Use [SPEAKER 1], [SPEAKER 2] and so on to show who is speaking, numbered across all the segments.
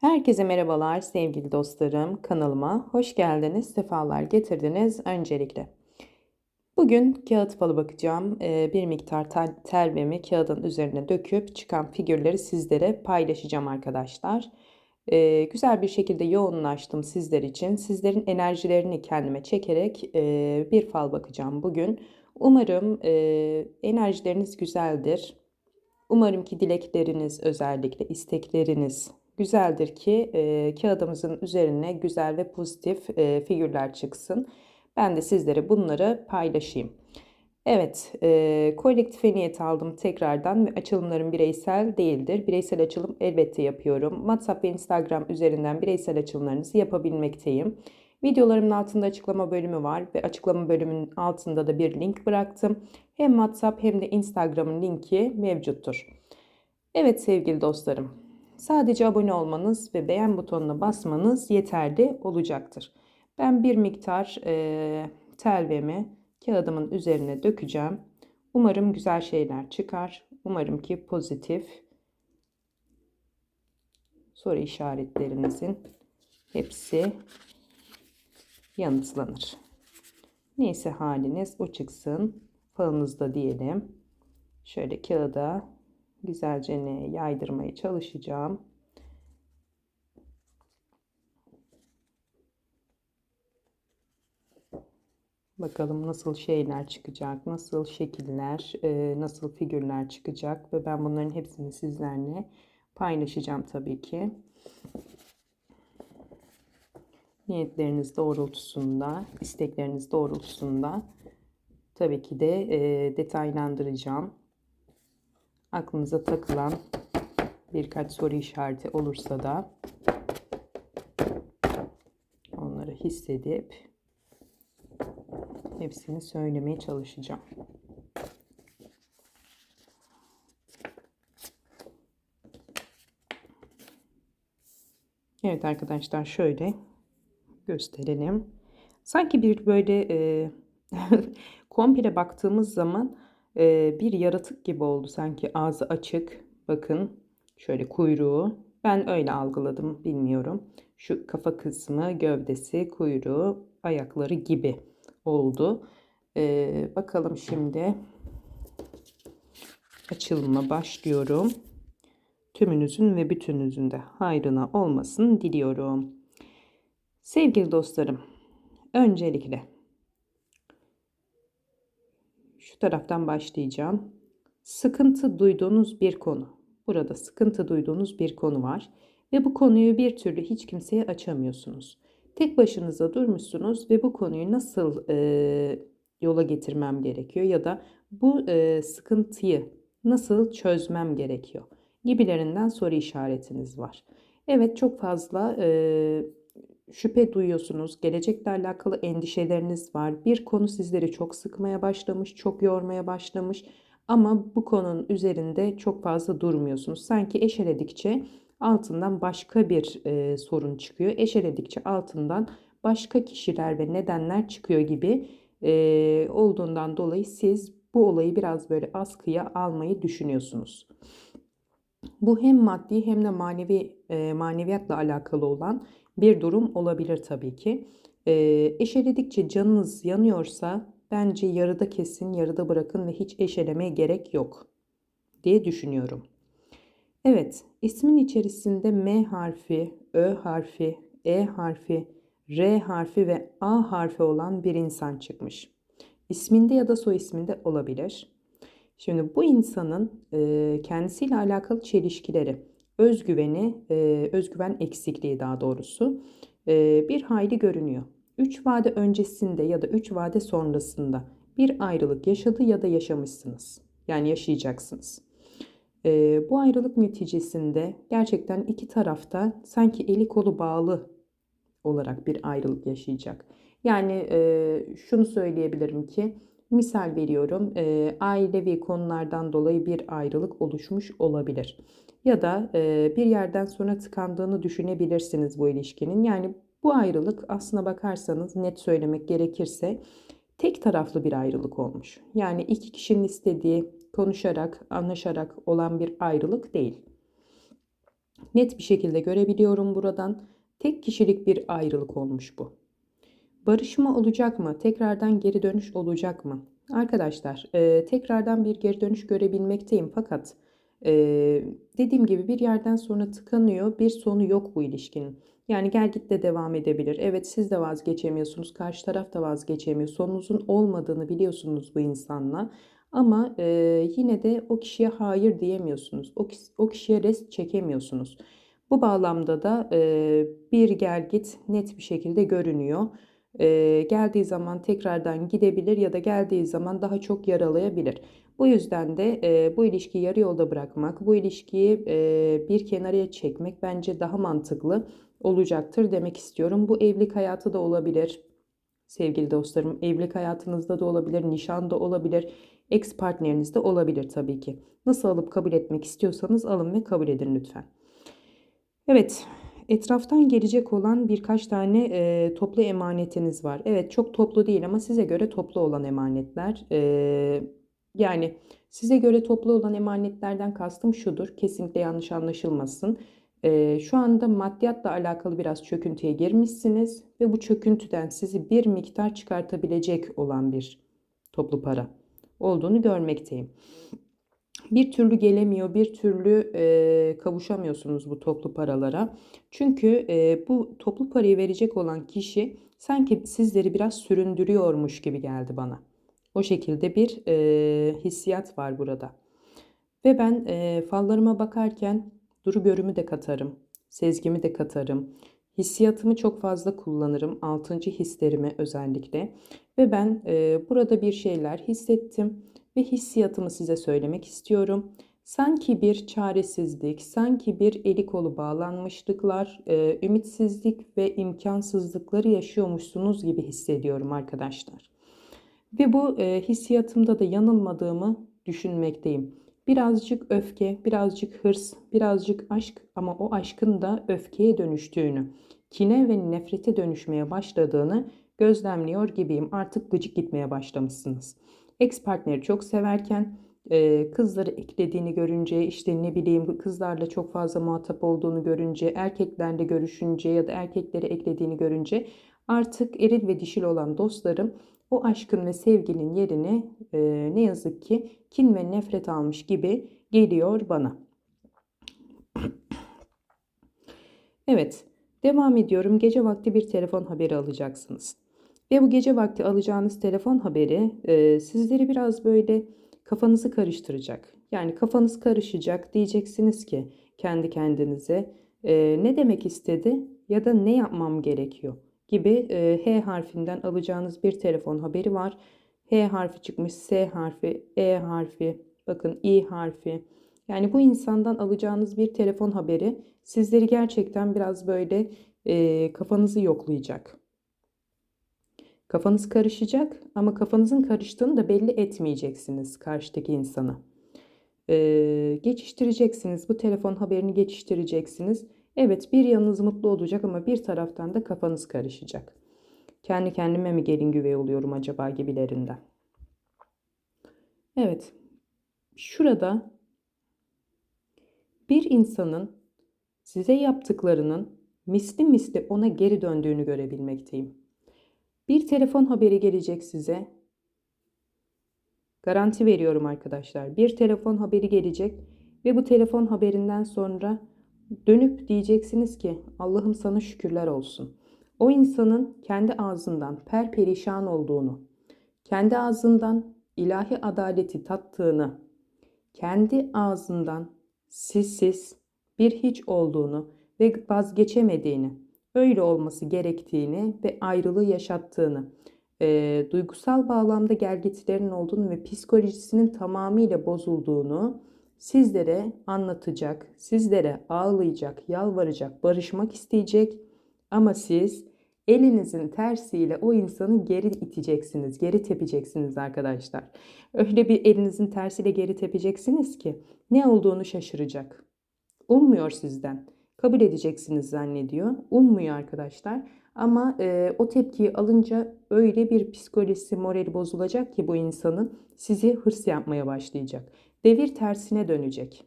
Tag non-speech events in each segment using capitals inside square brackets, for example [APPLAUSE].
[SPEAKER 1] Herkese merhabalar sevgili dostlarım. Kanalıma hoş geldiniz, sefalar getirdiniz öncelikle. Bugün kağıt falı bakacağım. Ee, bir miktar tel, telvemi kağıdın üzerine döküp çıkan figürleri sizlere paylaşacağım arkadaşlar. Ee, güzel bir şekilde yoğunlaştım sizler için. Sizlerin enerjilerini kendime çekerek e, bir fal bakacağım bugün. Umarım e, enerjileriniz güzeldir. Umarım ki dilekleriniz özellikle istekleriniz güzeldir ki e, kağıdımızın üzerine güzel ve pozitif e, figürler çıksın. Ben de sizlere bunları paylaşayım. Evet, e, kolektife niyet aldım tekrardan ve açılımlarım bireysel değildir. Bireysel açılım elbette yapıyorum. WhatsApp ve Instagram üzerinden bireysel açılımlarınızı yapabilmekteyim. Videolarımın altında açıklama bölümü var ve açıklama bölümünün altında da bir link bıraktım. Hem WhatsApp hem de Instagram'ın linki mevcuttur. Evet sevgili dostlarım, sadece abone olmanız ve beğen butonuna basmanız yeterli olacaktır. Ben bir miktar e, telvemi kağıdımın üzerine dökeceğim. Umarım güzel şeyler çıkar. Umarım ki pozitif soru işaretlerinizin hepsi yanıtlanır. Neyse haliniz o çıksın. Falınızda diyelim. Şöyle kağıda güzelce ne yaydırmaya çalışacağım. Bakalım nasıl şeyler çıkacak, nasıl şekiller, e, nasıl figürler çıkacak ve ben bunların hepsini sizlerle paylaşacağım tabii ki. Niyetleriniz doğrultusunda, istekleriniz doğrultusunda tabii ki de e, detaylandıracağım. Aklınıza takılan birkaç soru işareti olursa da onları hissedip hepsini söylemeye çalışacağım. Evet arkadaşlar şöyle gösterelim. Sanki bir böyle e, [LAUGHS] komple baktığımız zaman e, bir yaratık gibi oldu. Sanki ağzı açık. Bakın şöyle kuyruğu. Ben öyle algıladım bilmiyorum. Şu kafa kısmı, gövdesi, kuyruğu, ayakları gibi oldu. Ee, bakalım şimdi açılma başlıyorum. Tümünüzün ve bütününüzün de hayrına olmasını diliyorum. Sevgili dostlarım, öncelikle şu taraftan başlayacağım. Sıkıntı duyduğunuz bir konu. Burada sıkıntı duyduğunuz bir konu var ve bu konuyu bir türlü hiç kimseye açamıyorsunuz. Tek başınıza durmuşsunuz ve bu konuyu nasıl e, yola getirmem gerekiyor ya da bu e, sıkıntıyı nasıl çözmem gerekiyor gibilerinden soru işaretiniz var. Evet çok fazla e, şüphe duyuyorsunuz, gelecekle alakalı endişeleriniz var. Bir konu sizleri çok sıkmaya başlamış, çok yormaya başlamış ama bu konunun üzerinde çok fazla durmuyorsunuz. Sanki eşeledikçe altından başka bir e, sorun çıkıyor. Eşeledikçe altından başka kişiler ve nedenler çıkıyor gibi e, olduğundan dolayı siz bu olayı biraz böyle askıya almayı düşünüyorsunuz. Bu hem maddi hem de manevi e, maneviyatla alakalı olan bir durum olabilir tabii ki. E, eşeledikçe canınız yanıyorsa bence yarıda kesin, yarıda bırakın ve hiç eşelemeye gerek yok diye düşünüyorum. Evet, ismin içerisinde M harfi, Ö harfi, E harfi, R harfi ve A harfi olan bir insan çıkmış. İsminde ya da soy isminde olabilir. Şimdi bu insanın e, kendisiyle alakalı çelişkileri, özgüveni, e, özgüven eksikliği daha doğrusu e, bir hayli görünüyor. 3 vade öncesinde ya da 3 vade sonrasında bir ayrılık yaşadı ya da yaşamışsınız. Yani yaşayacaksınız. E, bu ayrılık neticesinde gerçekten iki tarafta sanki eli kolu bağlı olarak bir ayrılık yaşayacak. Yani e, şunu söyleyebilirim ki misal veriyorum e, ailevi konulardan dolayı bir ayrılık oluşmuş olabilir. Ya da e, bir yerden sonra tıkandığını düşünebilirsiniz bu ilişkinin. Yani bu ayrılık aslına bakarsanız net söylemek gerekirse tek taraflı bir ayrılık olmuş. Yani iki kişinin istediği konuşarak, anlaşarak olan bir ayrılık değil. Net bir şekilde görebiliyorum buradan. Tek kişilik bir ayrılık olmuş bu. Barışma olacak mı? Tekrardan geri dönüş olacak mı? Arkadaşlar e, tekrardan bir geri dönüş görebilmekteyim fakat e, dediğim gibi bir yerden sonra tıkanıyor bir sonu yok bu ilişkinin. Yani gel git de devam edebilir. Evet siz de vazgeçemiyorsunuz karşı taraf da vazgeçemiyor. Sonunuzun olmadığını biliyorsunuz bu insanla. Ama e, yine de o kişiye hayır diyemiyorsunuz. O, o kişiye rest çekemiyorsunuz. Bu bağlamda da e, bir gel git net bir şekilde görünüyor. E, geldiği zaman tekrardan gidebilir ya da geldiği zaman daha çok yaralayabilir. Bu yüzden de e, bu ilişkiyi yarı yolda bırakmak, bu ilişkiyi e, bir kenarıya çekmek bence daha mantıklı olacaktır demek istiyorum. Bu evlilik hayatı da olabilir. Sevgili dostlarım, evlilik hayatınızda da olabilir, nişan da olabilir, ex partneriniz de olabilir tabii ki. Nasıl alıp kabul etmek istiyorsanız alın ve kabul edin lütfen. Evet, etraftan gelecek olan birkaç tane e, toplu emanetiniz var. Evet, çok toplu değil ama size göre toplu olan emanetler. E, yani size göre toplu olan emanetlerden kastım şudur. Kesinlikle yanlış anlaşılmasın. E, şu anda maddiyatla alakalı biraz çöküntüye girmişsiniz ve bu çöküntüden sizi bir miktar çıkartabilecek olan bir toplu para olduğunu görmekteyim bir türlü gelemiyor, bir türlü e, kavuşamıyorsunuz bu toplu paralara. Çünkü e, bu toplu parayı verecek olan kişi sanki sizleri biraz süründürüyormuş gibi geldi bana. O şekilde bir e, hissiyat var burada. Ve ben e, fallarıma bakarken duru görümü de katarım, sezgimi de katarım. Hissiyatımı çok fazla kullanırım, altıncı hislerimi özellikle. Ve ben e, burada bir şeyler hissettim ve hissiyatımı size söylemek istiyorum. Sanki bir çaresizlik, sanki bir eli kolu bağlanmışlıklar, e, ümitsizlik ve imkansızlıkları yaşıyormuşsunuz gibi hissediyorum arkadaşlar. Ve bu e, hissiyatımda da yanılmadığımı düşünmekteyim. Birazcık öfke, birazcık hırs, birazcık aşk ama o aşkın da öfkeye dönüştüğünü, kine ve nefrete dönüşmeye başladığını gözlemliyor gibiyim. Artık gıcık gitmeye başlamışsınız. Ex partneri çok severken kızları eklediğini görünce işte ne bileyim kızlarla çok fazla muhatap olduğunu görünce erkeklerle görüşünce ya da erkekleri eklediğini görünce artık eril ve dişil olan dostlarım o aşkın ve sevginin yerini e, ne yazık ki kin ve nefret almış gibi geliyor bana. Evet, devam ediyorum. Gece vakti bir telefon haberi alacaksınız. Ve bu gece vakti alacağınız telefon haberi e, sizleri biraz böyle kafanızı karıştıracak. Yani kafanız karışacak diyeceksiniz ki kendi kendinize e, ne demek istedi ya da ne yapmam gerekiyor gibi e, H harfinden alacağınız bir telefon haberi var. H harfi çıkmış, S harfi, E harfi, bakın İ harfi. Yani bu insandan alacağınız bir telefon haberi sizleri gerçekten biraz böyle e, kafanızı yoklayacak. Kafanız karışacak ama kafanızın karıştığını da belli etmeyeceksiniz karşıdaki insana. Ee, geçiştireceksiniz. Bu telefon haberini geçiştireceksiniz. Evet bir yanınız mutlu olacak ama bir taraftan da kafanız karışacak. Kendi kendime mi gelin güvey oluyorum acaba gibilerinden. Evet. Şurada bir insanın size yaptıklarının misli misli ona geri döndüğünü görebilmekteyim. Bir telefon haberi gelecek size. Garanti veriyorum arkadaşlar. Bir telefon haberi gelecek ve bu telefon haberinden sonra dönüp diyeceksiniz ki Allah'ım sana şükürler olsun. O insanın kendi ağzından perperişan olduğunu, kendi ağzından ilahi adaleti tattığını, kendi ağzından sizsiz bir hiç olduğunu ve vazgeçemediğini, öyle olması gerektiğini ve ayrılığı yaşattığını, e, duygusal bağlamda gelgitilerin olduğunu ve psikolojisinin tamamıyla bozulduğunu sizlere anlatacak, sizlere ağlayacak, yalvaracak, barışmak isteyecek ama siz elinizin tersiyle o insanı geri iteceksiniz, geri tepeceksiniz arkadaşlar. Öyle bir elinizin tersiyle geri tepeceksiniz ki ne olduğunu şaşıracak. Ummuyor sizden kabul edeceksiniz zannediyor. Ummuyor arkadaşlar. Ama e, o tepkiyi alınca öyle bir psikolojisi, morali bozulacak ki bu insanın sizi hırs yapmaya başlayacak. Devir tersine dönecek.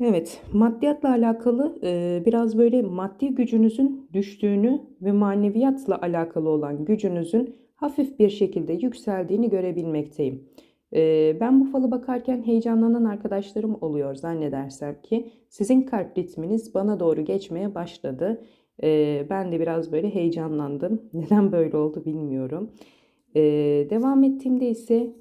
[SPEAKER 1] Evet, maddiyatla alakalı e, biraz böyle maddi gücünüzün düştüğünü ve maneviyatla alakalı olan gücünüzün hafif bir şekilde yükseldiğini görebilmekteyim. Ben bu falı bakarken heyecanlanan arkadaşlarım oluyor zannedersem ki sizin kalp ritminiz bana doğru geçmeye başladı. Ben de biraz böyle heyecanlandım. [LAUGHS] Neden böyle oldu bilmiyorum. Devam ettiğimde ise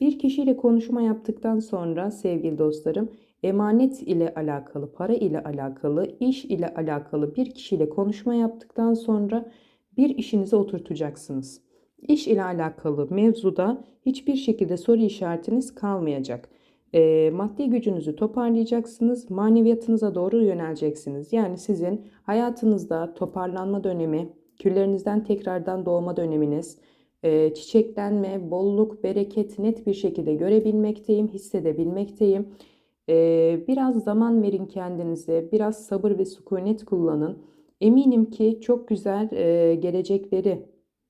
[SPEAKER 1] bir kişiyle konuşma yaptıktan sonra sevgili dostlarım emanet ile alakalı, para ile alakalı, iş ile alakalı bir kişiyle konuşma yaptıktan sonra bir işinize oturtacaksınız. İş ile alakalı mevzuda hiçbir şekilde soru işaretiniz kalmayacak. E, maddi gücünüzü toparlayacaksınız, maneviyatınıza doğru yöneleceksiniz. Yani sizin hayatınızda toparlanma dönemi, küllerinizden tekrardan doğma döneminiz, e, çiçeklenme, bolluk, bereket net bir şekilde görebilmekteyim, hissedebilmekteyim. E, biraz zaman verin kendinize, biraz sabır ve sükunet kullanın. Eminim ki çok güzel e, gelecekleri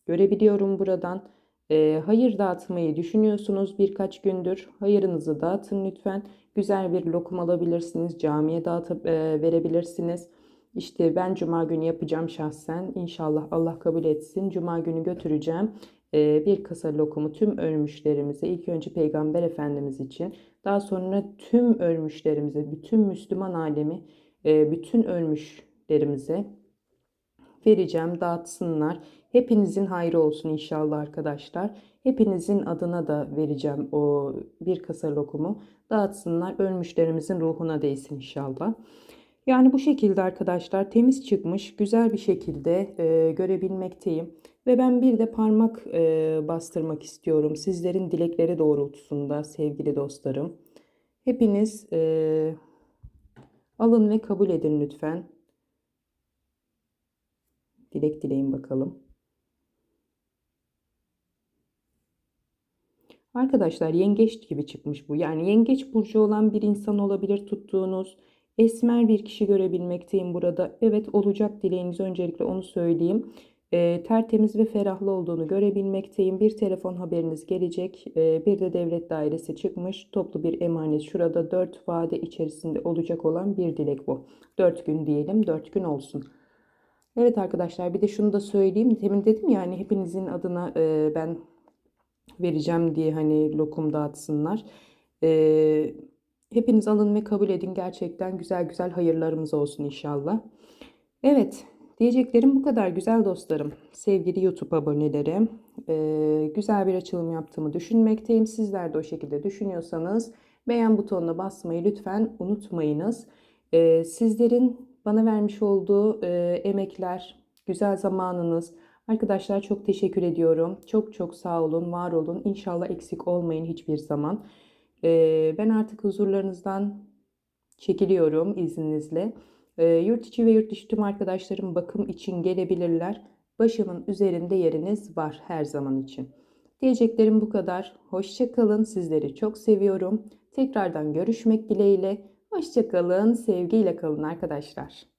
[SPEAKER 1] görebiliyorum buradan. E, hayır dağıtmayı düşünüyorsunuz birkaç gündür. Hayırınızı dağıtın lütfen. Güzel bir lokum alabilirsiniz, camiye dağıtıp e, verebilirsiniz. İşte ben cuma günü yapacağım şahsen. İnşallah Allah kabul etsin. Cuma günü götüreceğim bir kasa lokumu tüm ölmüşlerimize, ilk önce Peygamber Efendimiz için, daha sonra tüm ölmüşlerimize, bütün Müslüman alemi, bütün ölmüşlerimize vereceğim, dağıtsınlar. Hepinizin hayrı olsun inşallah arkadaşlar. Hepinizin adına da vereceğim o bir kasa lokumu. Dağıtsınlar, ölmüşlerimizin ruhuna değsin inşallah. Yani bu şekilde arkadaşlar temiz çıkmış, güzel bir şekilde e, görebilmekteyim. Ve ben bir de parmak e, bastırmak istiyorum sizlerin dilekleri doğrultusunda sevgili dostlarım. Hepiniz e, alın ve kabul edin lütfen. Dilek dileyin bakalım. Arkadaşlar yengeç gibi çıkmış bu. Yani yengeç burcu olan bir insan olabilir tuttuğunuz. Esmer bir kişi görebilmekteyim burada. Evet olacak dileğiniz öncelikle onu söyleyeyim e, tertemiz ve ferahlı olduğunu görebilmekteyim. Bir telefon haberiniz gelecek. E, bir de devlet dairesi çıkmış. Toplu bir emanet. Şurada 4 vade içerisinde olacak olan bir dilek bu. 4 gün diyelim. 4 gün olsun. Evet arkadaşlar bir de şunu da söyleyeyim. Temin dedim yani hepinizin adına e, ben vereceğim diye hani lokum dağıtsınlar. E, hepiniz alın ve kabul edin. Gerçekten güzel güzel hayırlarımız olsun inşallah. Evet. Diyeceklerim bu kadar güzel dostlarım. Sevgili YouTube aboneleri. Ee, güzel bir açılım yaptığımı düşünmekteyim. Sizler de o şekilde düşünüyorsanız beğen butonuna basmayı lütfen unutmayınız. Ee, sizlerin bana vermiş olduğu e, emekler, güzel zamanınız. Arkadaşlar çok teşekkür ediyorum. Çok çok sağ olun, var olun. İnşallah eksik olmayın hiçbir zaman. Ee, ben artık huzurlarınızdan çekiliyorum izninizle. E, yurt içi ve yurt dışı tüm arkadaşlarım bakım için gelebilirler. Başımın üzerinde yeriniz var her zaman için. Diyeceklerim bu kadar. Hoşçakalın. Sizleri çok seviyorum. Tekrardan görüşmek dileğiyle. Hoşçakalın. Sevgiyle kalın arkadaşlar.